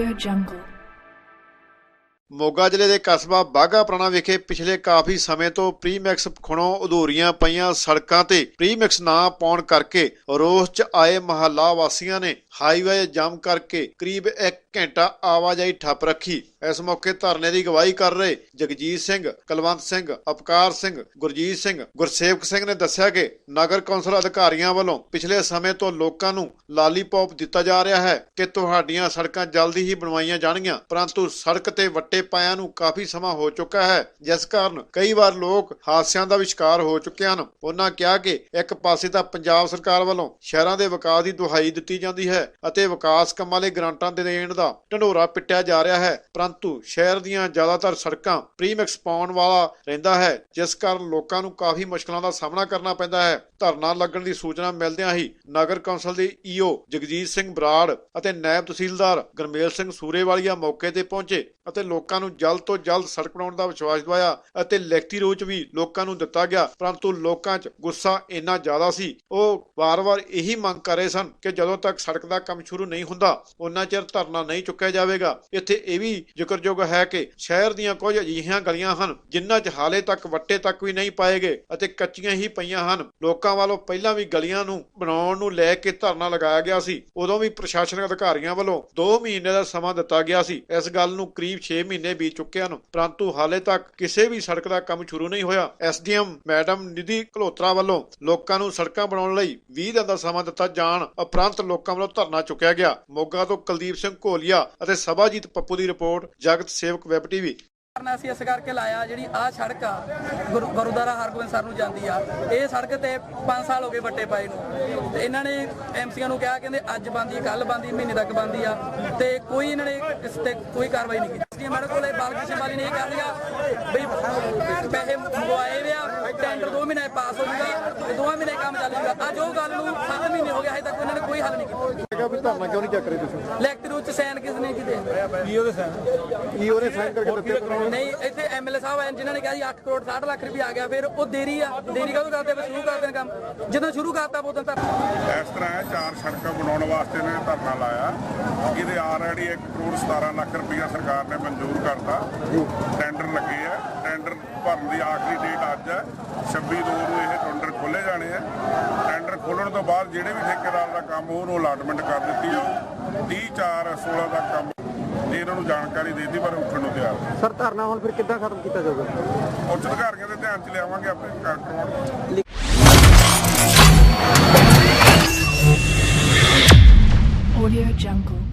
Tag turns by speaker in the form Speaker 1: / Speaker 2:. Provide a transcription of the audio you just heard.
Speaker 1: Audio Jungle.
Speaker 2: Moga ਜ਼ਿਲ੍ਹੇ ਦੇ ਕਸਬਾ ਬਾਗਾ ਪ੍ਰਾਣਾ ਵਿਖੇ ਪਿਛਲੇ ਕਾਫੀ ਸਮੇਂ ਤੋਂ ਪ੍ਰੀਮੈਕਸ ਖੁਣੋਂ ਅਧੂਰੀਆਂ ਪਈਆਂ ਸੜਕਾਂ ਤੇ ਪ੍ਰੀਮਿਕਸ ਨਾ ਪਾਉਣ ਕਰਕੇ ਰੋਸ 'ਚ ਆਏ ਮਹੱਲਾ ਵਾਸੀਆਂ ਨੇ ਹਾਈਵੇ ਜਾਮ ਕਰਕੇ ਕਰੀਬ 1 ਘੰਟਾ ਆਵਾਜਾਈ ਠੱਪ ਰੱਖੀ। ਇਸ ਮੌਕੇ ਧਰਨੇ ਦੀ ਅਗਵਾਈ ਕਰ ਰਹੇ ਜਗਜੀਤ ਸਿੰਘ, ਕੁਲਵੰਤ ਸਿੰਘ ਅਪਕਾਰ ਸਿੰਘ, ਗੁਰਜੀਤ ਸਿੰਘ, ਗੁਰਸੇਵਕ ਸਿੰਘ ਨੇ ਦੱਸਿਆ ਕਿ ਨਗਰ ਕੌਂਸਲ ਅਧਿਕਾਰੀਆਂ ਵੱਲੋਂ ਪਿਛਲੇ ਸਮੇਂ ਤੋਂ ਲੋਕਾਂ ਨੂੰ ਲਾਲੀਪੌਪ ਦਿੱਤਾ ਜਾ ਰਿਹਾ ਹੈ ਕਿ ਤੁਹਾਡੀਆਂ ਸੜਕਾਂ ਜਲਦੀ ਹੀ ਬਣਵਾਈਆਂ ਜਾਣਗੀਆਂ, ਪਰੰਤੂ ਸੜਕ ਤੇ ਵੱਟੇ ਪਾਇਆਂ ਨੂੰ ਕਾਫੀ ਸਮਾਂ ਹੋ ਚੁੱਕਾ ਹੈ, ਜਿਸ ਕਾਰਨ ਕਈ ਵਾਰ ਲੋਕ ਹਾਦਸਿਆਂ ਦਾ ਵਿਸ਼ਕਾਰ ਹੋ ਚੁੱਕੇ ਹਨ। ਉਹਨਾਂ ਕਿਹਾ ਕਿ ਇੱਕ ਪਾਸੇ ਤਾਂ ਪੰਜਾਬ ਸਰਕਾਰ ਵੱਲੋਂ ਸ਼ਹਿਰਾਂ ਦੇ ਵਿਕਾਸ ਦੀ ਦੁਹਾਈ ਦਿੱਤੀ ਜਾਂਦੀ ਹੈ ਅਤੇ ਵਿਕਾਸ ਕੰਮਾਂ ਲਈ ਗ੍ਰਾਂਟਾਂ ਦੇ ਦੇਣ ਦਾ ਢੰਡੋਰਾ ਪਿੱਟਿਆ ਜਾ ਰਿਹਾ ਹੈ। ਪਰੰਤੂ ਸ਼ਹਿਰ ਦੀਆਂ ਜ਼ਿਆਦਾਤਰ ਸੜਕਾਂ ਪ੍ਰੀਮਿਕਸ ਪਾਉਣ ਵਾਲਾ ਰਹਿੰਦਾ ਹੈ, ਜਿਸ ਕਾਰਨ ਲੋਕਾਂ ਨੂੰ ਕਾਫੀ ਮੁਸ਼ਕਲਾਂ ਦਾ ਸਾਹਮਣਾ ਕਰਨਾ ਪੈਂਦਾ ਹੈ। ਧਰਨਾ ਲੱਗਣ ਦੀ ਸੂਚਨਾ ਮਿਲਦਿਆਂ ਹੀ ਨਗਰ ਕੌਂਸਲ ਦੇ ਈਓ ਜਗਜੀਤ ਸਿੰਘ ਬਰਾੜ ਅਤੇ ਨਾਇਬ ਤਹਿਸੀਲਦਾਰ ਗਰਮੇਲ ਸਿੰਘ ਸੂਰੇਵਾਲੀਆ ਮੌਕੇ ਤੇ ਪਹੁੰਚੇ ਅਤੇ ਲੋਕਾਂ ਨੂੰ ਜਲਦ ਤੋਂ ਜਲਦ ਸੜਕ ਬਣਾਉਣ ਦਾ ਵਿਸ਼ਵਾਸ ਦਿਵਾਇਆ ਅਤੇ ਲਿਖਤੀ ਰੂਪ ਵੀ ਲੋਕਾਂ ਨੂੰ ਦਿੱਤਾ ਗਿਆ। ਪਰੰਤੂ ਲੋਕਾਂ 'ਚ ਗੁੱਸਾ ਇੰਨਾ ਜ਼ਿਆਦਾ ਸੀ, ਉਹ ਵਾਰ-ਵਾਰ ਇਹੀ ਮੰਗ ਕਰ ਰਹੇ ਸਨ ਕਿ ਜਦੋਂ ਤੱਕ ਸੜਕ ਦਾ ਕੰਮ ਸ਼ੁਰੂ ਨਹੀਂ ਹੁੰਦਾ ਉਹਨਾਂ ਚਿਰ ਧਰਨਾ ਨਹੀਂ ਚੁੱਕਿਆ ਜਾਵੇਗਾ। ਇੱਥੇ ਇਹ ਵੀ ਜ਼ਿਕਰਯੋਗ ਹੈ ਕਿ ਸ਼ਹਿਰ ਦੀਆਂ ਕੁਝ ਅਜਿਹੀਆਂ ਗਲੀਆਂ ਹਨ, ਜਿਨ੍ਹਾਂ 'ਚ ਹਾਲੇ ਤੱਕ ਵੱਟੇ ਤੱਕ ਵੀ ਨਹੀਂ ਪਾਏ ਗਏ ਅਤੇ ਕੱਚੀਆਂ ਹੀ ਪਈਆਂ ਹਨ। ਲੋਕਾਂ ਵੱਲੋਂ ਪਹਿਲਾਂ ਵੀ ਗਲੀਆਂ ਨੂੰ ਬਣਾਉਣ ਨੂੰ ਲੈ ਕੇ ਧਰਨਾ ਲਗਾਇਆ ਗਿਆ ਸੀ। ਉਦੋਂ ਵੀ ਪ੍ਰਸ਼ਾਸਨਿਕ ਅਧਿਕਾਰੀਆਂ ਵੱਲੋਂ 2 ਮਹੀਨੇ ਦਾ ਸਮਾਂ ਦਿੱਤਾ ਗਿਆ ਸੀ। ਇਸ ਗੱਲ ਨੂੰ ਕਰੀਬ 6 ਮਹੀਨੇ ਬੀਤ ਚੁੱਕੇ ਹਨ, ਪਰੰਤੂ ਹਾਲੇ ਤੱਕ ਕਿਸੇ ਵੀ ਸੜਕ ਦਾ ਕੰਮ ਸ਼ੁਰੂ ਨਹੀਂ ਹੋਇਆ। ਐਸਡੀਐਮ ਮੈਡਮ ਨਿਧੀ ਕਲੋਤਰਾ ਵੱਲੋਂ ਲੋਕਾਂ ਨੂੰ ਸੜਕਾਂ ਬਣਾਉਣ ਲਈ 20 ਦਿਨ ਦਾ ਸਮਾਂ ਦਿੱਤਾ ਜਾਣ ਉਪਰੰਤ ਲੋਕਾਂ ਵੱਲੋਂ ਧਰਨਾ ਚੁੱਕਿਆ ਗਿਆ। ਮੋਗਾ ਤੋਂ ਕੁਲਦੀਪ ਸਿੰਘ ਘੋਲੀਆ ਅਤੇ ਸਭਾਜੀਤ ਪੱਪੂ ਦੀ ਰਿਪੋਰਟ, ਜਗਤ ਸੇਵਕ ਵੈਬ ਟੀਵੀ।
Speaker 3: ਕਰਨਾ ਸੀ ਇਸ ਕਰਕੇ ਲਾਇਆ, ਜਿਹੜੀ ਆਹ ਸੜਕ ਆ ਗੁਰਦੁਆਰਾ ਹਰਗੋਬਿੰਦ ਸਾਹਿਬ ਨੂੰ ਜਾਂਦੀ ਆ, ਇਹ ਸੜਕ ਤੇ 5 ਸਾਲ ਹੋ ਗਏ ਵੱਟੇ ਪਾਏ ਨੂੰ। ਤੇ ਇਹਨਾਂ ਨੇ ਐਮਸੀਆਂ ਨੂੰ ਕਿਹਾ, ਕਹਿੰਦੇ ਅੱਜ ਬੰਦੀ ਕੱਲ ਬੰਦੀ ਮਹੀਨੇ ਤੱਕ ਬੰਦੀ ਆ, ਤੇ ਕੋਈ ਇਹਨਾਂ ਨੇ ਇਸ ਤੇ ਕੋਈ ਕਾਰਵਾਈ ਨਹੀਂ ਕੀਤੀ। ਜੀ ਮੇਰੇ ਕੋਲੇ ਬਾਲਕ੍ਰਿਸ਼ਨ ਵਾਲੀ ਨੇ ਇਹ ਕਹਿ ਲਿਆ ਬਈ ਪੈਸੇ ਮੰਗਵਾਏ ਵੇ ਆ, ਟੈਂਡਰ 2 ਮਹੀਨੇ ਪਾਸ ਹੋ ਜੂਗਾ ਤੇ 2 ਮਹੀਨੇ ਕੰਮ ਚੱਲ ਜੂਗਾ। ਅੱਜ ਉਹ ਗੱਲ ਨੂੰ 7 ਮਹੀਨੇ ਹੋ ਗਏ, ਹਜੇ ਤੱਕ ਇਹਨਾਂ ਨੇ ਕੋਈ ਹੱਲ ਨਹੀਂ ਕੀਤਾ।
Speaker 2: ਕਿਹਾ ਵੀ ਧਰਨਾ ਕਿਉਂ ਨਹੀਂ ਚੱਕ ਰਹੇ ਤੁਸੀਂ?
Speaker 3: ਇਲੈਕਟ੍ਰਿਕ ਰੂਟ ਚ ਸਾਈਨ ਕਿਸ ਨੇ ਕੀਤੇ?
Speaker 2: ਕੀ ਉਹਨੇ ਸਾਈਨ ਕਰਕੇ ਦਿੱਤੇ?
Speaker 3: ਨਹੀਂ ਇੱਥੇ ਐਮਐਲਏ ਸਾਹਿਬ ਆਏ ਜਿਨ੍ਹਾਂ ਨੇ ਕਿਹਾ ਜੀ 8 ਕਰੋੜ 60 ਲੱਖ ਰੁਪਏ ਆ ਗਿਆ ਫਿਰ ਉਹ ਦੇਰੀ ਆ। ਦੇਰੀ ਕਦੋਂ ਕਰਦੇ ਫਿਰ ਸ਼ੁਰੂ ਕਰਦੇ ਨੇ ਕੰਮ। ਜਦੋਂ ਸ਼ੁਰੂ ਕਰਤਾ ਉਦੋਂ ਤੱਕ।
Speaker 4: ਇਸ ਤਰ੍ਹਾਂ ਹੈ ਚਾਰ ਸੜਕਾਂ ਬਣਾਉਣ ਵਾਸਤੇ ਨੇ ਧਰਨਾ ਲਾਇਆ। ਇਹਦੇ ਆਲਰੇਡੀ 1 ਕਰੋੜ 17 ਲੱਖ ਰੁਪਈਆ ਸਰਕਾਰ ਨੇ ਮਨਜ਼ੂਰ ਕਰਤਾ। ਟੈਂਡਰ ਲੱਗੇ ਆ। ਟੈਂਡਰ ਭਰਨ ਦੀ ਆਖਰੀ ਡੇਟ ਅੱਜ ਹੈ। 26 ਦੋ ਨੂੰ ਇਹ ਖੋਲੇ ਜਾਣੇ ਆ। ਟੈਂਡਰ ਖੋਲਣ ਤੋਂ ਬਾਅਦ ਜਿਹੜੇ ਵੀ ਠੇਕੇਦਾਰ ਦਾ ਕੰਮ ਉਹਨੂੰ ਅਲਾਟਮੈਂਟ ਕਰ ਦਿੱਤੀ ਜਾਊ 30 4 16 ਦਾ ਕੰਮ ਇਹ ਇਹਨਾਂ ਨੂੰ ਜਾਣਕਾਰੀ ਦੇ ਦਿੱਤੀ ਪਰ ਉੱਠਣ ਨੂੰ ਤਿਆਰ।
Speaker 5: ਸਰ ਧਰਨਾ ਹੁਣ ਫਿਰ ਕਿੱਦਾਂ ਖਤਮ ਕੀਤਾ ਜਾਊਗਾ?
Speaker 4: ਉੱਚ ਅਧਿਕਾਰੀਆਂ ਦੇ ਧਿਆਨ 'ਚ ਲਿਆਵਾਂਗੇ ਆਪਣੇ ਕਰਵਾਉਣ